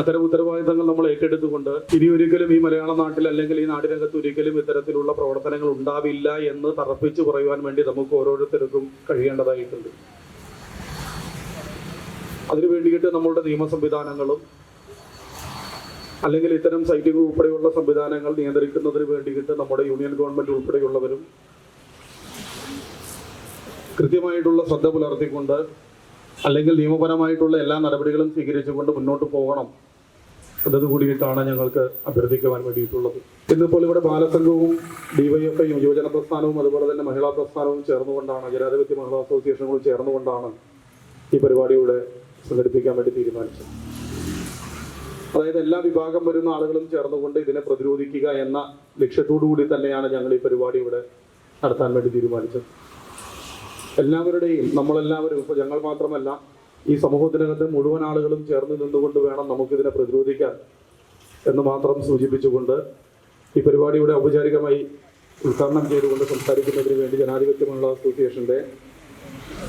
അത്തരം ഉത്തരവാദിത്തങ്ങൾ നമ്മൾ ഏറ്റെടുത്തുകൊണ്ട് ഇനി ഒരിക്കലും ഈ മലയാള നാട്ടിൽ അല്ലെങ്കിൽ ഈ നാടിനകത്ത് ഒരിക്കലും ഇത്തരത്തിലുള്ള പ്രവർത്തനങ്ങൾ ഉണ്ടാവില്ല എന്ന് തറപ്പിച്ചു പറയുവാൻ വേണ്ടി നമുക്ക് ഓരോരുത്തർക്കും കഴിയേണ്ടതായിട്ടുണ്ട്. അതിനു വേണ്ടിയിട്ട് നമ്മളുടെ നിയമ സംവിധാനങ്ങളും അല്ലെങ്കിൽ ഇത്തരം സൈറ്റുകൾ ഉൾപ്പെടെയുള്ള സംവിധാനങ്ങൾ നിയന്ത്രിക്കുന്നതിന് വേണ്ടിയിട്ട് നമ്മുടെ യൂണിയൻ ഗവൺമെന്റ് ഉൾപ്പെടെയുള്ളവരും കൃത്യമായിട്ടുള്ള ശ്രദ്ധ പുലർത്തിക്കൊണ്ട് അല്ലെങ്കിൽ നിയമപരമായിട്ടുള്ള എല്ലാ നടപടികളും സ്വീകരിച്ചുകൊണ്ട് മുന്നോട്ട് പോകണം. കൂടിയിട്ടാണ് ഞങ്ങൾക്ക് അഭ്യർത്ഥിക്കുവാൻ വേണ്ടിയിട്ടുള്ളത്. ഇന്നിപ്പോൾ ഇവിടെ ബാലസംഘവും ഡിവൈഎഫ്ഐയും യുവജന പ്രസ്ഥാനവും അതുപോലെ തന്നെ മഹിളാ പ്രസ്ഥാനവും ചേർന്നുകൊണ്ടാണ് ജനാധിപത്യ മഹിളാ അസോസിയേഷനുകളും ചേർന്നുകൊണ്ടാണ് ഈ പരിപാടിയുടെ സംഘടിപ്പിക്കാൻ വേണ്ടി തീരുമാനിച്ചത്. അതായത് എല്ലാ വിഭാഗം വരുന്ന ആളുകളും ചേർന്നുകൊണ്ട് ഇതിനെ പ്രതിരോധിക്കുക എന്ന ലക്ഷ്യത്തോടു കൂടി തന്നെയാണ് ഞങ്ങൾ ഈ പരിപാടി ഇവിടെ നടത്താൻ വേണ്ടി തീരുമാനിച്ചത്. എല്ലാവരുടെയും നമ്മളെല്ലാവരും ഇപ്പോൾ ഞങ്ങൾ മാത്രമല്ല ഈ സമൂഹത്തിനകത്ത് മുഴുവൻ ആളുകളും ചേർന്ന് നിന്നുകൊണ്ട് വേണം നമുക്കിതിനെ പ്രതിരോധിക്കാൻ എന്ന് മാത്രം സൂചിപ്പിച്ചുകൊണ്ട് ഈ പരിപാടിയുടെ ഔപചാരികമായി ഉദ്ഘാടനം ചെയ്തുകൊണ്ട് സംസാരിക്കുന്നതിന് വേണ്ടി ജനാധിപത്യ മഹിളാ അസോസിയേഷന്റെ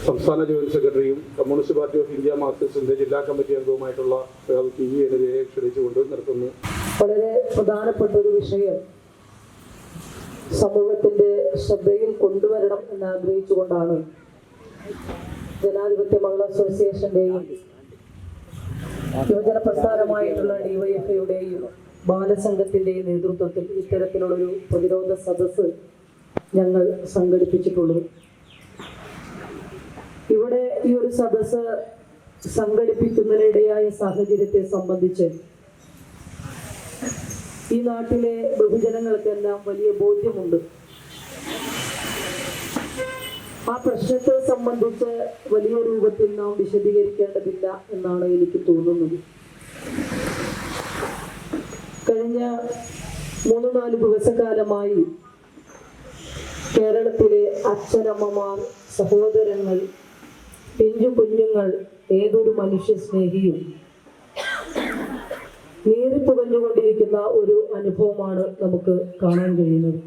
സംസ്ഥാന ജോയിന്റ് സെക്രട്ടറിയും കമ്മ്യൂണിസ്റ്റ് പാർട്ടി ഓഫ് ഇന്ത്യ മാർക്സിസ്റ്റിന്റെ ജില്ലാ കമ്മിറ്റി അംഗവുമായിട്ടുള്ള പി വി എന്നിവയെ ക്ഷണിച്ചുകൊണ്ട് നിർത്തുന്നു വളരെ പ്രധാനപ്പെട്ട ഒരു വിഷയം സമൂഹത്തിന്റെ ശ്രദ്ധയിൽ കൊണ്ടുവരണം എന്ന് ആഗ്രഹിച്ചുകൊണ്ടാണ്. ജനാധിപത്യ മഹിളാ അസോസിയേഷന്റെയും യുവജന പ്രസ്ഥാനമായിട്ടുള്ള ഡിവൈഎഫ്ഐയുടെയും ബാലസംഘത്തിന്റെയും നേതൃത്വത്തിൽ ഇത്തരത്തിലുള്ളൊരു പ്രതിരോധ സദസ്സ് ഞങ്ങൾ സംഘടിപ്പിച്ചിട്ടുള്ളത് ഇവിടെ ഈ ഒരു സദസ്സ് സംഘടിപ്പിക്കുന്നതിനിടയായ സാഹചര്യത്തെ സംബന്ധിച്ച് ഈ നാട്ടിലെ ബഹുജനങ്ങൾക്കെല്ലാം വലിയ ബോധ്യമുണ്ട്. ആ പ്രശ്നത്തെ സംബന്ധിച്ച് വലിയ രൂപത്തിൽ നാം വിശദീകരിക്കേണ്ടതില്ല എന്നാണ് എനിക്ക് തോന്നുന്നത്. കഴിഞ്ഞ മൂന്ന് നാല് ദിവസക്കാലമായി കേരളത്തിലെ അച്ഛനമ്മമാർ സഹോദരങ്ങൾ പിഞ്ചു കുഞ്ഞുങ്ങൾ ഏതൊരു മനുഷ്യ സ്നേഹിയും നീറിപ്പുകഞ്ഞുകൊണ്ടിരിക്കുന്ന ഒരു അനുഭവമാണ് നമുക്ക് കാണാൻ കഴിയുന്നത്.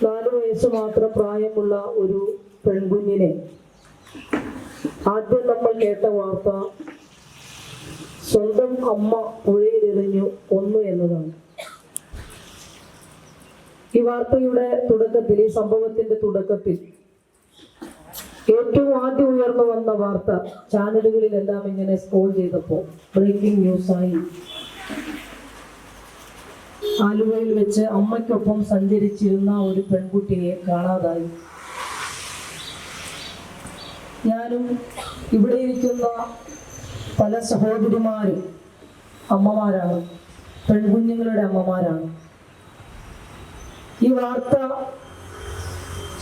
നാല് വയസ്സ് മാത്രം പ്രായമുള്ള ഒരു പെൺകുഞ്ഞിനെ ആദ്യം നമ്മൾ കേട്ട വാർത്ത സ്വന്തം അമ്മ പുഴയിലെറിഞ്ഞു കൊന്നു എന്നതാണ്. ഈ വാർത്തയുടെ തുടക്കത്തിൽ ഈ സംഭവത്തിന്റെ തുടക്കത്തിൽ ഏറ്റവും ആദ്യം ഉയർന്നു വന്ന വാർത്ത ചാനലുകളിലെല്ലാം ഇങ്ങനെ സ്കോൾ ചെയ്തപ്പോൾ ബ്രേക്കിംഗ് ന്യൂസായി ആലുവയിൽ വെച്ച് അമ്മയ്ക്കൊപ്പം സഞ്ചരിച്ചിരുന്ന ഒരു പെൺകുട്ടിയെ കാണാതായി. ഞാനും ഇവിടെ ഇരിക്കുന്ന പല സഹോദരിമാരും അമ്മമാരാണ്. പെൺകുഞ്ഞുങ്ങളുടെ അമ്മമാരാണ്. ഈ വാർത്ത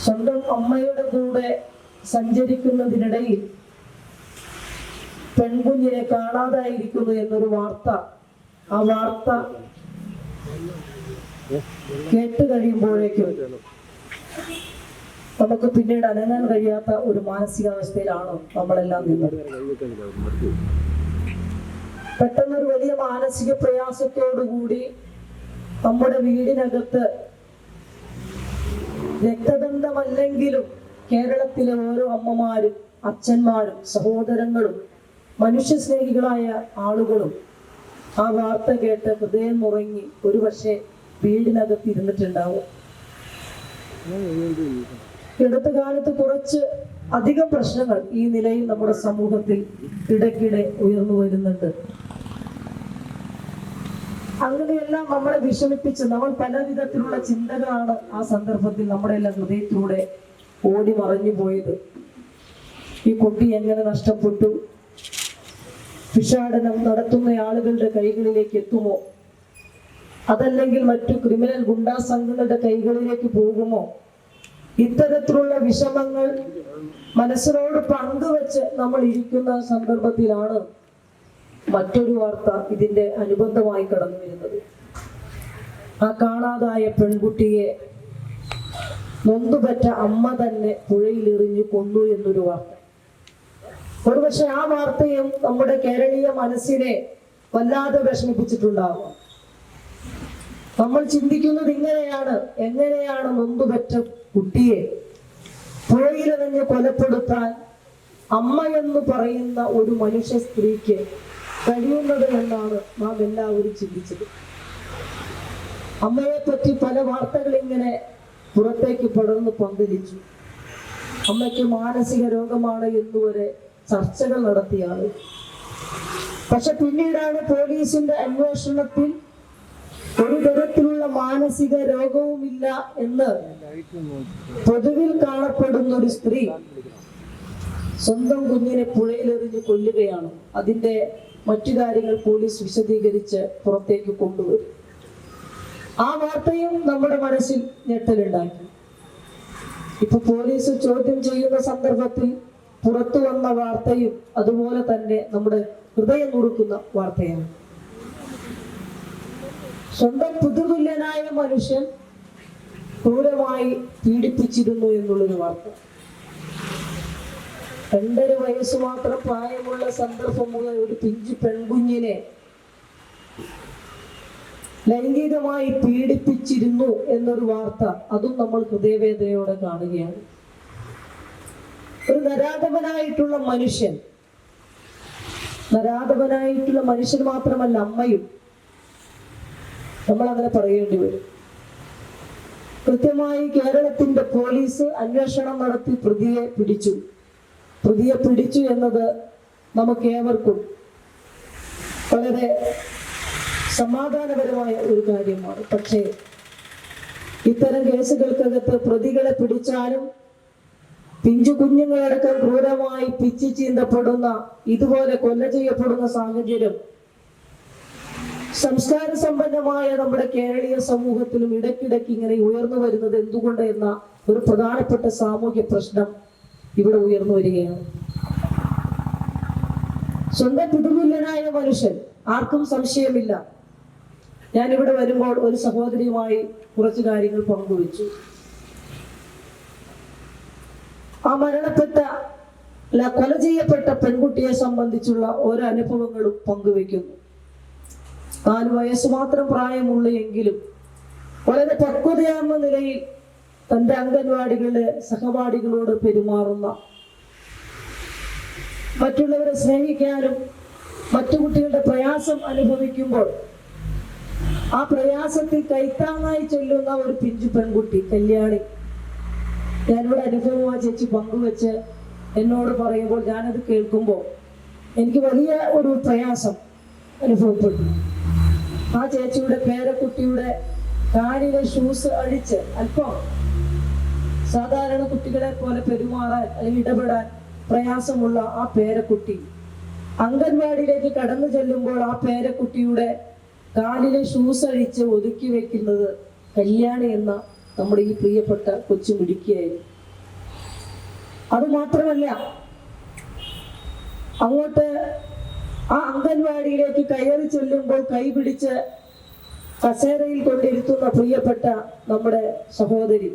സ്വന്തം അമ്മയുടെ കൂടെ സഞ്ചരിക്കുന്നതിനിടയിൽ പെൺകുഞ്ഞിനെ കാണാതായിരിക്കുന്നു എന്നൊരു വാർത്ത ആ വാർത്ത കേട്ട് കഴിയുമ്പോഴേക്കും നമുക്ക് പിന്നീട് അനങ്ങാൻ കഴിയാത്ത ഒരു മാനസികാവസ്ഥയിലാണ് നമ്മളെല്ലാം നിന്നത്? പെട്ടെന്നൊരു വലിയ മാനസിക പ്രയാസത്തോടുകൂടി നമ്മുടെ വീടിനകത്ത് രക്തബന്ധമല്ലെങ്കിലും കേരളത്തിലെ ഓരോ അമ്മമാരും അച്ഛന്മാരും സഹോദരങ്ങളും മനുഷ്യസ്നേഹികളായ ആളുകളും ആ വാർത്ത കേട്ട് ഹൃദയം മുറങ്ങി ഒരുപക്ഷെ വീടിനകത്ത് ഇരുന്നിട്ടുണ്ടാവും. ഇടത്ത കാലത്ത് കുറച്ച് അധികം പ്രശ്നങ്ങൾ ഈ നിലയിൽ നമ്മുടെ സമൂഹത്തിൽ ഇടയ്ക്കിടെ ഉയർന്നു വരുന്നുണ്ട്. അങ്ങനെയെല്ലാം നമ്മളെ വിഷമിപ്പിച്ച് നമ്മൾ പല വിധത്തിലുള്ള ചിന്തകളാണ് ആ സന്ദർഭത്തിൽ നമ്മുടെ എല്ലാം ഹൃദയത്തിലൂടെ ഓടി മറഞ്ഞു പോയത്. ഈ കുട്ടി എങ്ങനെ നഷ്ടപ്പെട്ടു? ഭിക്ഷാടനം നടത്തുന്ന ആളുകളുടെ കൈകളിലേക്ക് എത്തുമോ? അതല്ലെങ്കിൽ മറ്റു ക്രിമിനൽ ഗുണ്ടാ സംഘങ്ങളുടെ കൈകളിലേക്ക് പോകുമോ? ഇത്തരത്തിലുള്ള വിഷമങ്ങൾ മനസ്സിനോട് പങ്കുവെച്ച് നമ്മൾ ഇരിക്കുന്ന സന്ദർഭത്തിലാണ് മറ്റൊരു വാർത്ത ഇതിന്റെ അനുബന്ധമായി കടന്നു വരുന്നത്. ആ കാണാതായ പെൺകുട്ടിയെ നൊന്തുപറ്റ അമ്മ തന്നെ പുഴയിലെറിഞ്ഞു കൊന്നു എന്നൊരു വാർത്ത. ഒരുപക്ഷെ ആ വാർത്തയും നമ്മുടെ കേരളീയ മനസ്സിനെ വല്ലാതെ വിഷമിപ്പിച്ചിട്ടുണ്ടാവും. നമ്മൾ ചിന്തിക്കുന്നത് ഇങ്ങനെയാണ് എങ്ങനെയാണ് നൊന്തുപറ്റ കുട്ടിയെ പുഴയിലെറിഞ്ഞ് കൊലപ്പെടുത്താൻ അമ്മ എന്ന് പറയുന്ന ഒരു മനുഷ്യ സ്ത്രീക്ക് കഴിയുന്നത് എന്നാണ് നാം എല്ലാവരും ചിന്തിച്ചത്. അമ്മയെ പറ്റി പല വാർത്തകൾ ഇങ്ങനെ പുറത്തേക്ക് പടർന്ന് പന്തലിച്ചു. അമ്മയ്ക്ക് മാനസിക രോഗമാണ് എന്നുവരെ ചർച്ചകൾ നടത്തിയാണ്. പക്ഷെ പിന്നീടാണ് പോലീസിന്റെ അന്വേഷണത്തിൽ ഒരു തരത്തിലുള്ള മാനസിക രോഗവുമില്ല എന്ന് പൊതുവിൽ കാണപ്പെടുന്ന ഒരു സ്ത്രീ സ്വന്തം കുഞ്ഞിനെ പുഴയിലെറിഞ്ഞ് കൊല്ലുകയാണ്. അതിന്റെ മറ്റു കാര്യങ്ങൾ പോലീസ് വിശദീകരിച്ച് പുറത്തേക്ക് കൊണ്ടുവരും. ആ വാർത്തയും നമ്മുടെ മനസ്സിൽ ഞെട്ടലുണ്ടാക്കി. ഇപ്പൊ പോലീസ് ചോദ്യം ചെയ്യുന്ന സന്ദർഭത്തിൽ പുറത്തു വന്ന വാർത്തയും അതുപോലെ തന്നെ നമ്മുടെ ഹൃദയം കൊടുക്കുന്ന വാർത്തയാണ്. സ്വന്തം പുതുതുല്യനായ മനുഷ്യൻ ക്രൂരമായി പീഡിപ്പിച്ചിരുന്നു എന്നുള്ളൊരു വാർത്ത. രണ്ടര വയസ്സ് മാത്രം പ്രായമുള്ള സന്ദർഭം മുതൽ ഒരു പിഞ്ചു പെൺകുഞ്ഞിനെ ലൈംഗികമായി പീഡിപ്പിച്ചിരുന്നു എന്നൊരു വാർത്ത അതും നമ്മൾ ഹൃദയവേദനയോടെ കാണുകയാണ്. ഒരു നരാധവനായിട്ടുള്ള മനുഷ്യൻ. നരാധവനായിട്ടുള്ള മനുഷ്യൻ മാത്രമല്ല അമ്മയും. നമ്മൾ അങ്ങനെ പറയേണ്ടി വരും. കൃത്യമായി കേരളത്തിന്റെ പോലീസ് അന്വേഷണം നടത്തി പ്രതിയെ പിടിച്ചു. പ്രതിയെ പിടിച്ചു എന്നത് നമുക്ക് ഏവർക്കും വളരെ സമാധാനപരമായ ഒരു കാര്യമാണ്. പക്ഷേ ഇത്തരം കേസുകൾക്കകത്ത് പ്രതികളെ പിടിച്ചാലും പിഞ്ചു കുഞ്ഞുങ്ങളടക്കം ക്രൂരമായി പിച്ചു ചീന്തപ്പെടുന്ന ഇതുപോലെ കൊല്ല ചെയ്യപ്പെടുന്ന സാഹചര്യം സംസ്കാര സമ്പന്നമായ നമ്മുടെ കേരളീയ സമൂഹത്തിലും ഇടയ്ക്കിടയ്ക്ക് ഇങ്ങനെ ഉയർന്നു വരുന്നത് എന്തുകൊണ്ട് എന്ന ഒരു പ്രധാനപ്പെട്ട സാമൂഹ്യ പ്രശ്നം ഇവിടെ ഉയർന്നു വരികയാണ്. സ്വന്തം പിതൃതുല്യനായ മനുഷ്യൻ ആർക്കും സംശയമില്ല. ഞാൻ ഇവിടെ വരുമ്പോൾ ഒരു സഹോദരിയുമായി കുറച്ച് കാര്യങ്ങൾ പങ്കുവച്ചു. ആ മരണപ്പെട്ട കൊല ചെയ്യപ്പെട്ട പെൺകുട്ടിയെ സംബന്ധിച്ചുള്ള ഓരോ അനുഭവങ്ങളും പങ്കുവെക്കുന്നു. നാല് വയസ്സ് മാത്രം പ്രായമുള്ളൂ എങ്കിലും വളരെ പക്വതയാർന്ന നിലയിൽ തന്റെ അംഗൻവാടികളിലെ സഹപാഠികളോട് പെരുമാറുന്ന മറ്റുള്ളവരെ സ്നേഹിക്കാനും മറ്റു കുട്ടികളുടെ പ്രയാസം അനുഭവിക്കുമ്പോൾ ആ പ്രയാസത്തിൽ കൈത്താങ്ങായി ചൊല്ലുന്ന ഒരു പിഞ്ചു പെൺകുട്ടി കല്യാണി. ഞാനിവിടെ അനുഭവം ആ ചേച്ചി പങ്കുവെച്ച് എന്നോട് പറയുമ്പോൾ ഞാനത് കേൾക്കുമ്പോൾ എനിക്ക് വലിയ ഒരു പ്രയാസം അനുഭവപ്പെട്ടു. ആ ചേച്ചിയുടെ പേരക്കുട്ടിയുടെ കാലിലെ ഷൂസ് അഴിച്ച് അല്പം സാധാരണ കുട്ടികളെ പോലെ പെരുമാറാൻ അല്ലെങ്കിൽ ഇടപെടാൻ പ്രയാസമുള്ള ആ പേരക്കുട്ടി അംഗൻവാടിയിലേക്ക് കടന്നു ചെല്ലുമ്പോൾ ആ പേരക്കുട്ടിയുടെ കാലിലെ ഷൂസ് അഴിച്ച് ഒതുക്കി വെക്കുന്നത് കല്യാണി എന്ന നമ്മുടെ ഈ പ്രിയപ്പെട്ട കൊച്ചു മിടുക്കിയായിരുന്നു. അത് മാത്രമല്ല അങ്ങോട്ട് ആ അംഗൻവാടിയിലേക്ക് കയറി ചെല്ലുമ്പോൾ കൈപിടിച്ച് കസേരയിൽ കൊണ്ടിരുത്തുന്ന പ്രിയപ്പെട്ട നമ്മുടെ സഹോദരി.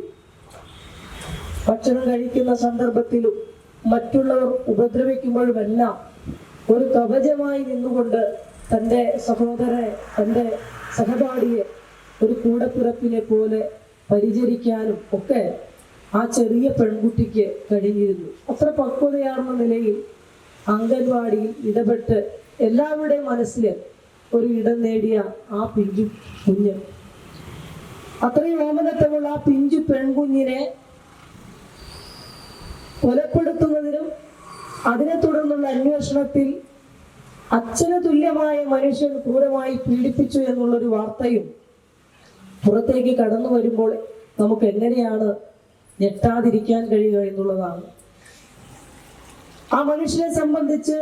ഭക്ഷണം കഴിക്കുന്ന സന്ദർഭത്തിലും മറ്റുള്ളവർ ഉപദ്രവിക്കുമ്പോഴുമെല്ലാം ഒരു കവചമായി നിന്നുകൊണ്ട് തന്റെ സഹോദരനെ തന്റെ സഹപാഠിയെ ഒരു കൂടപ്പിറപ്പിനെ പോലെ പരിചരിക്കാനും ഒക്കെ ആ ചെറിയ പെൺകുട്ടിക്ക് കഴിഞ്ഞിരുന്നു. അത്ര പക്വതയാർന്ന നിലയിൽ അംഗൻവാടിയിൽ ഇടപെട്ട് എല്ലാവരുടെയും മനസ്സിൽ ഒരു ഇടം നേടിയ ആ പിഞ്ചു കുഞ്ഞ്. അത്രയും ഓമനത്തമുള്ള ആ പിഞ്ചു പെൺകുഞ്ഞിനെ കൊലപ്പെടുത്തുന്നതിനും അതിനെ തുടർന്നുള്ള അന്വേഷണത്തിൽ അച്ഛന് തുല്യമായ മനുഷ്യൻ ക്രൂരമായി പീഡിപ്പിച്ചു എന്നുള്ളൊരു വാർത്തയും പുറത്തേക്ക് കടന്നു വരുമ്പോൾ നമുക്ക് എങ്ങനെയാണ് ഞെട്ടാതിരിക്കാൻ കഴിയുക എന്നുള്ളതാണ്. ആ മനുഷ്യനെ സംബന്ധിച്ച്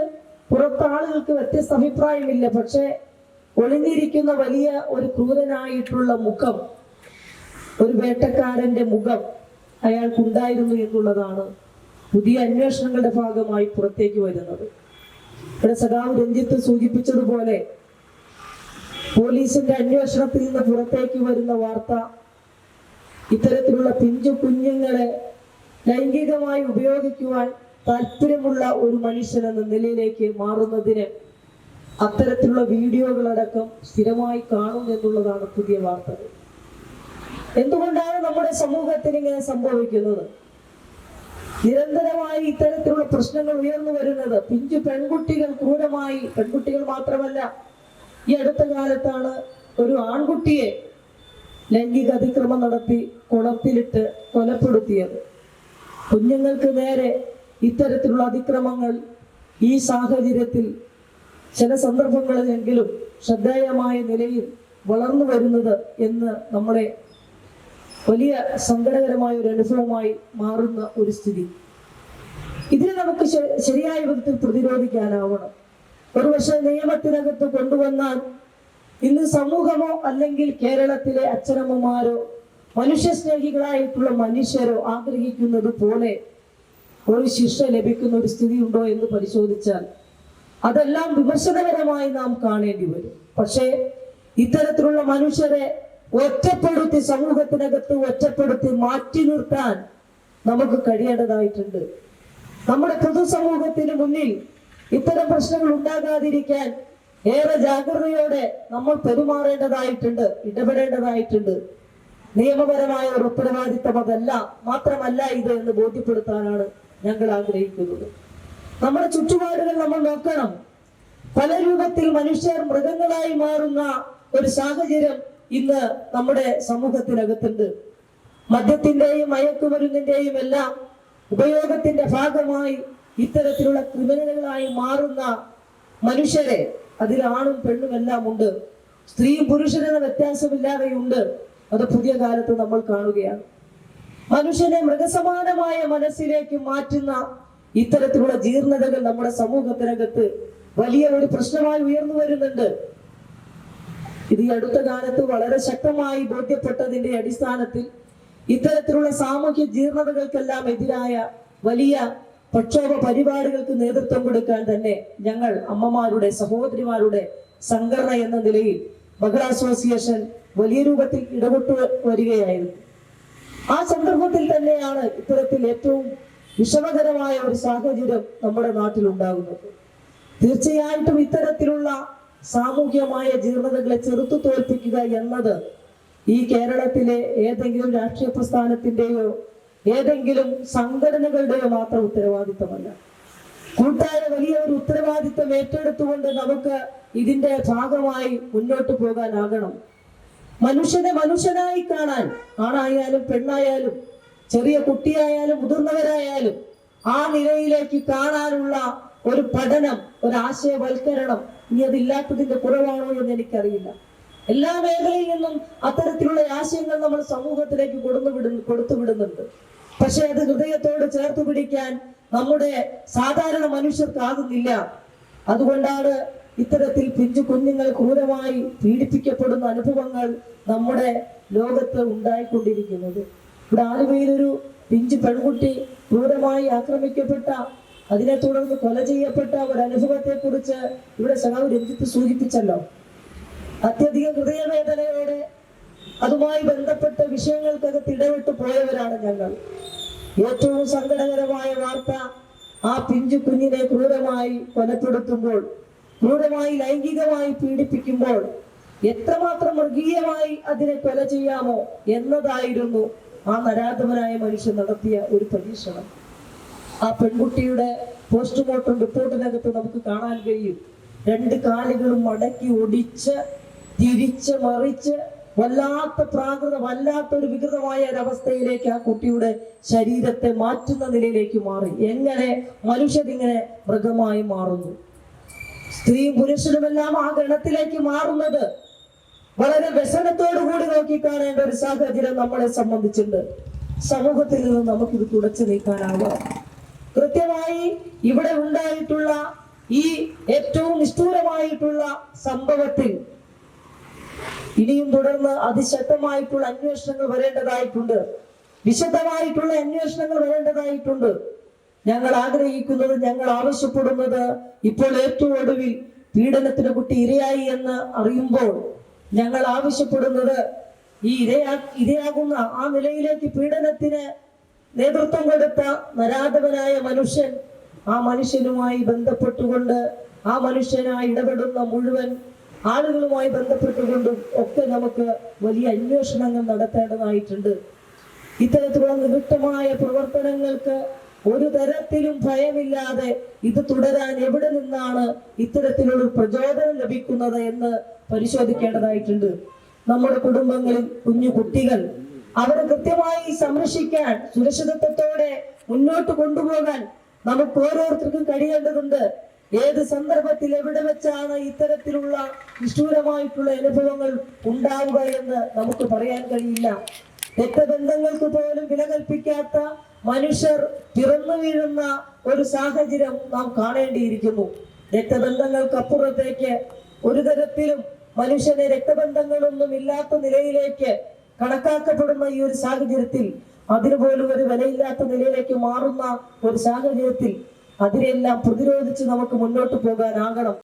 പുറത്താളുകൾക്ക് വ്യത്യസ്ത അഭിപ്രായമില്ല പക്ഷെ ഒളിഞ്ഞിരിക്കുന്ന വലിയ ഒരു ക്രൂരനായിട്ടുള്ള മുഖം ഒരു വേട്ടക്കാരന്റെ മുഖം അയാൾക്കുണ്ടായിരുന്നു എന്നുള്ളതാണ് പുതിയ അന്വേഷണങ്ങളുടെ ഭാഗമായി പുറത്തേക്ക് വരുന്നത്. ഇവിടെ സഖാവ് രഞ്ജിത്ത് സൂചിപ്പിച്ചതുപോലെ പോലീസിന്റെ അന്വേഷണത്തിൽ നിന്ന് പുറത്തേക്ക് വരുന്ന വാർത്ത ഇത്തരത്തിലുള്ള പിഞ്ചു കുഞ്ഞുങ്ങളെ ലൈംഗികമായി ഉപയോഗിക്കുവാൻ താല്പര്യമുള്ള ഒരു മനുഷ്യൻ എന്ന നിലയിലേക്ക് മാറുന്നതിന് അത്തരത്തിലുള്ള വീഡിയോകളടക്കം സ്ഥിരമായി കാണും എന്നുള്ളതാണ് പുതിയ വാർത്തകൾ എന്തുകൊണ്ടാണ് നമ്മുടെ സമൂഹത്തിൽ ഇങ്ങനെ സംഭവിക്കുന്നത്? നിരന്തരമായി ഇത്തരത്തിലുള്ള പ്രശ്നങ്ങൾ ഉയർന്നു വരുന്നത് പിഞ്ചു പെൺകുട്ടികൾ ക്രൂരമായി പെൺകുട്ടികൾ മാത്രമല്ല ഈ അടുത്ത കാലത്താണ് ഒരു ആൺകുട്ടിയെ ലൈംഗിക അതിക്രമം നടത്തി കുളത്തിലിട്ട് കൊലപ്പെടുത്തിയത്. കുഞ്ഞുങ്ങൾക്ക് നേരെ ഇത്തരത്തിലുള്ള അതിക്രമങ്ങൾ ഈ സാഹചര്യത്തിൽ ചില സന്ദർഭങ്ങളിലെങ്കിലും ശ്രദ്ധേയമായ നിലയിൽ വളർന്നു വരുന്നത് എന്ന് നമ്മളെ വലിയ സങ്കടകരമായ ഒരു അനുഭവമായി മാറുന്ന ഒരു സ്ഥിതി. ഇതിനെ നമുക്ക് ശരിയായ വിധത്തിൽ പ്രതിരോധിക്കാനാവണം. ഒരുപക്ഷെ നിയമത്തിനകത്ത് കൊണ്ടുവന്നാൽ ഇന്ന് സമൂഹമോ അല്ലെങ്കിൽ കേരളത്തിലെ അച്ഛനമ്മമാരോ മനുഷ്യസ്നേഹികളായിട്ടുള്ള മനുഷ്യരോ ആഗ്രഹിക്കുന്നത് പോലെ ഒരു ശിക്ഷ ലഭിക്കുന്ന ഒരു സ്ഥിതി ഉണ്ടോ എന്ന് പരിശോധിച്ചാൽ അതെല്ലാം വിമർശനകരമായി നാം കാണേണ്ടി വരും. പക്ഷേ ഇത്തരത്തിലുള്ള മനുഷ്യരെ ഒറ്റപ്പെടുത്തി സമൂഹത്തിനകത്ത് ഒറ്റപ്പെടുത്തി മാറ്റി നിർത്താൻ നമുക്ക് കഴിയേണ്ടതായിട്ടുണ്ട്. നമ്മുടെ പൊതുസമൂഹത്തിന് മുന്നിൽ ഇത്തരം പ്രശ്നങ്ങൾ ഉണ്ടാകാതിരിക്കാൻ ഏറെ ജാഗ്രതയോടെ നമ്മൾ പെരുമാറേണ്ടതായിട്ടുണ്ട് ഇടപെടേണ്ടതായിട്ടുണ്ട്. നിയമപരമായ ഒരു ഉത്തരവാദിത്തം അതല്ല മാത്രമല്ല ഇത് എന്ന് ബോധ്യപ്പെടുത്താനാണ് ഞങ്ങൾ ആഗ്രഹിക്കുന്നത്. നമ്മുടെ ചുറ്റുപാടുകൾ നമ്മൾ നോക്കണം. പല രൂപത്തിൽ മനുഷ്യർ മൃഗങ്ങളായി മാറുന്ന ഒരു സാഹചര്യം ഇന്ന് നമ്മുടെ സമൂഹത്തിനകത്തുണ്ട്. മദ്യത്തിന്റെയും മയക്കുമരുന്നിന്റെയും എല്ലാം ഉപയോഗത്തിന്റെ ഭാഗമായി ഇത്തരത്തിലുള്ള ക്രിമിനലുകളായി മാറുന്ന മനുഷ്യരെ അതിൽ ആണും പെണ്ണും എല്ലാം ഉണ്ട്. സ്ത്രീയും പുരുഷനെന്ന വ്യത്യാസമില്ലാതെയുണ്ട്. അത് പുതിയ കാലത്ത് നമ്മൾ കാണുകയാണ്. മനുഷ്യനെ മൃഗസമാനമായ മനസ്സിലേക്ക് മാറ്റുന്ന ഇത്തരത്തിലുള്ള ജീർണതകൾ നമ്മുടെ സമൂഹത്തിനകത്ത് വലിയ ഒരു പ്രശ്നമായി ഉയർന്നു വരുന്നുണ്ട്. ഇത് ഈ അടുത്ത കാലത്ത് വളരെ ശക്തമായി ബോധ്യപ്പെട്ടതിന്റെ അടിസ്ഥാനത്തിൽ ഇത്തരത്തിലുള്ള സാമൂഹ്യ ജീർണതകൾക്കെല്ലാം എതിരായ വലിയ പ്രക്ഷോഭ പരിപാടികൾക്ക് നേതൃത്വം കൊടുക്കാൻ തന്നെ ഞങ്ങൾ അമ്മമാരുടെ സഹോദരിമാരുടെ സംഘടന എന്ന നിലയിൽ മഹിളാ അസോസിയേഷൻ വലിയ രൂപത്തിൽ ഇടപെട്ടു വരികയായിരുന്നു. ആ സന്ദർഭത്തിൽ തന്നെയാണ് ഇത്തരത്തിൽ ഏറ്റവും വിഷമകരമായ ഒരു സാഹചര്യം നമ്മുടെ നാട്ടിൽ ഉണ്ടാകുന്നത്. തീർച്ചയായിട്ടും ഇത്തരത്തിലുള്ള സാമൂഹ്യമായ ജീർണതകളെ ചെറുത്തു തോൽപ്പിക്കുക എന്നത് ഈ കേരളത്തിലെ ഏതെങ്കിലും രാഷ്ട്രീയ പ്രസ്ഥാനത്തിന്റെയോ ഏതെങ്കിലും സംഘടനകളുടെ മാത്രം ഉത്തരവാദിത്തമല്ല കൂട്ടായ വലിയ ഒരു ഉത്തരവാദിത്തം ഏറ്റെടുത്തുകൊണ്ട് നമുക്ക് ഇതിന്റെ ഭാഗമായി മുന്നോട്ട് പോകാനാകണം. മനുഷ്യനെ മനുഷ്യനായി കാണാൻ ആണായാലും പെണ്ണായാലും ചെറിയ കുട്ടിയായാലും മുതിർന്നവരായാലും ആ നിലയിലേക്ക് കാണാനുള്ള ഒരു പഠനം ഒരു ആശയവൽക്കരണം ഇനി അതില്ലാത്തതിന്റെ കുറവാണോ എന്ന് എനിക്കറിയില്ല. എല്ലാ മേഖലയിൽ നിന്നും അത്തരത്തിലുള്ള ആശയങ്ങൾ നമ്മൾ സമൂഹത്തിലേക്ക് കൊടുന്നു വിടുന്നു കൊടുത്തു വിടുന്നുണ്ട് പക്ഷെ അത് ഹൃദയത്തോട് ചേർത്ത് പിടിക്കാൻ നമ്മുടെ സാധാരണ മനുഷ്യർക്കാകുന്നില്ല. അതുകൊണ്ടാണ് ഇത്തരത്തിൽ പിഞ്ചു കുഞ്ഞുങ്ങൾ ക്രൂരമായി പീഡിപ്പിക്കപ്പെടുന്ന അനുഭവങ്ങൾ നമ്മുടെ ലോകത്ത് ഉണ്ടായിക്കൊണ്ടിരിക്കുന്നത്. ഇവിടെ ആലുവയിലൊരു പിഞ്ചു പെൺകുട്ടി ക്രൂരമായി ആക്രമിക്കപ്പെട്ട അതിനെ തുടർന്ന് കൊല ചെയ്യപ്പെട്ട ഒരു അനുഭവത്തെ കുറിച്ച് ഇവിടെ സഖാവ് രഞ്ജിത്ത് സൂചിപ്പിച്ചല്ലോ. അത്യധികം ഹൃദയവേദനയോടെ അതുമായി ബന്ധപ്പെട്ട വിഷയങ്ങൾക്കകത്ത് ഇടപെട്ട് പോയവരാണ് ഞങ്ങൾ. ഏറ്റവും സങ്കടകരമായ വാർത്ത ആ പിഞ്ചു കുഞ്ഞിനെ ക്രൂരമായി കൊലപ്പെടുത്തുമ്പോൾ ക്രൂരമായി ലൈംഗികമായി പീഡിപ്പിക്കുമ്പോൾ എത്രമാത്രം മൃഗീയമായി അതിനെ കൊല ചെയ്യാമോ എന്നതായിരുന്നു ആ നരാധമനായ മനുഷ്യൻ നടത്തിയ ഒരു പരീക്ഷണം. ആ പെൺകുട്ടിയുടെ പോസ്റ്റ്മോർട്ടം റിപ്പോർട്ടിനകത്ത് നമുക്ക് കാണാൻ കഴിയും. രണ്ട് കാലുകളും മടക്കി ഒടിച്ച് തിരിച്ച് മറിച്ച് വല്ലാത്ത പ്രാകൃത വല്ലാത്ത ഒരു വികൃതമായ ഒരവസ്ഥയിലേക്ക് ആ കുട്ടിയുടെ ശരീരത്തെ മാറ്റുന്ന നിലയിലേക്ക് മാറി. എങ്ങനെ മനുഷ്യരിങ്ങനെ മൃഗമായി മാറുന്നു? സ്ത്രീയും പുരുഷനുമെല്ലാം ആ ഗണത്തിലേക്ക് മാറുന്നത് വളരെ വ്യസനത്തോടു കൂടി നോക്കിക്കാണേണ്ട ഒരു സാഹചര്യം നമ്മളെ സംബന്ധിച്ചുണ്ട് സമൂഹത്തിൽ നിന്ന് നമുക്കിത് തുടച്ചു നീക്കാനാവാം. കൃത്യമായി ഇവിടെ ഉണ്ടായിട്ടുള്ള ഈ ഏറ്റവും നിഷ്ഠൂരമായിട്ടുള്ള സംഭവത്തിൽ ഇനിയും തുടർന്ന് അതിശക്തമായിട്ടുള്ള അന്വേഷണങ്ങൾ വരേണ്ടതായിട്ടുണ്ട്. വിശദമായിട്ടുള്ള അന്വേഷണങ്ങൾ വരേണ്ടതായിട്ടുണ്ട്. ഞങ്ങൾ ആഗ്രഹിക്കുന്നത് ഞങ്ങൾ ആവശ്യപ്പെടുന്നത് ഇപ്പോൾ ഏറ്റവും ഒടുവിൽ പീഡനത്തിന് കുട്ടി ഇരയായി എന്ന് അറിയുമ്പോൾ ഞങ്ങൾ ആവശ്യപ്പെടുന്നത് ഈ ഇരയാ ഇരയാകുന്ന ആ നിലയിലേക്ക് പീഡനത്തിന് നേതൃത്വം കൊടുത്ത നരാധവനായ മനുഷ്യൻ ആ മനുഷ്യനുമായി ബന്ധപ്പെട്ടുകൊണ്ട് ആ മനുഷ്യനായി ഇടപെടുന്ന മുഴുവൻ ആളുകളുമായി ബന്ധപ്പെട്ടുകൊണ്ടും ഒക്കെ നമുക്ക് വലിയ അന്വേഷണങ്ങൾ നടത്തേണ്ടതായിട്ടുണ്ട്. ഇത്തരത്തിലുള്ള നികൃഷ്ടമായ പ്രവർത്തനങ്ങൾക്ക് ഒരു തരത്തിലും ഭയമില്ലാതെ ഇത് തുടരാൻ എവിടെ നിന്നാണ് ഇത്തരത്തിലുള്ള പ്രചോദനം ലഭിക്കുന്നത് എന്ന് പരിശോധിക്കേണ്ടതായിട്ടുണ്ട്. നമ്മുടെ കുടുംബങ്ങളിൽ കുഞ്ഞു കുട്ടികൾ അവരെ കൃത്യമായി സംരക്ഷിക്കാൻ സുരക്ഷിതത്വത്തോടെ മുന്നോട്ട് കൊണ്ടുപോകാൻ നമുക്ക് ഓരോരുത്തർക്കും കഴിയേണ്ടതുണ്ട്. ഏത് സന്ദർഭത്തിൽ എവിടെ വെച്ചാണ് ഇത്തരത്തിലുള്ള നിഷ്ഠൂരമായിട്ടുള്ള അനുഭവങ്ങൾ ഉണ്ടാവുക എന്ന് നമുക്ക് പറയാൻ കഴിയില്ല. രക്തബന്ധങ്ങൾക്ക് പോലും വില കൽപ്പിക്കാത്ത മനുഷ്യർ പിറന്നു വീഴുന്ന ഒരു സാഹചര്യം നാം കാണേണ്ടിയിരിക്കുന്നു. രക്തബന്ധങ്ങൾക്കപ്പുറത്തേക്ക് ഒരു തരത്തിലും മനുഷ്യനെ രക്തബന്ധങ്ങളൊന്നും ഇല്ലാത്ത നിലയിലേക്ക് കണക്കാക്കപ്പെടുന്ന ഈ ഒരു സാഹചര്യത്തിൽ അതിനുപോലും ഒരു വിലയില്ലാത്ത നിലയിലേക്ക് മാറുന്ന ഒരു സാഹചര്യത്തിൽ അതിനെല്ലാം പ്രതിരോധിച്ച് നമുക്ക് മുന്നോട്ട് പോകാനാകണം.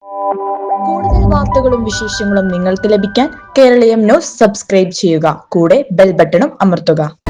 കൂടുതൽ വാർത്തകളും വിശേഷങ്ങളും നിങ്ങൾക്ക് ലഭിക്കാൻ കേരളീയം ന്യൂസ് സബ്സ്ക്രൈബ് ചെയ്യുക. കൂടെ ബെൽ ബട്ടണും അമർത്തുക.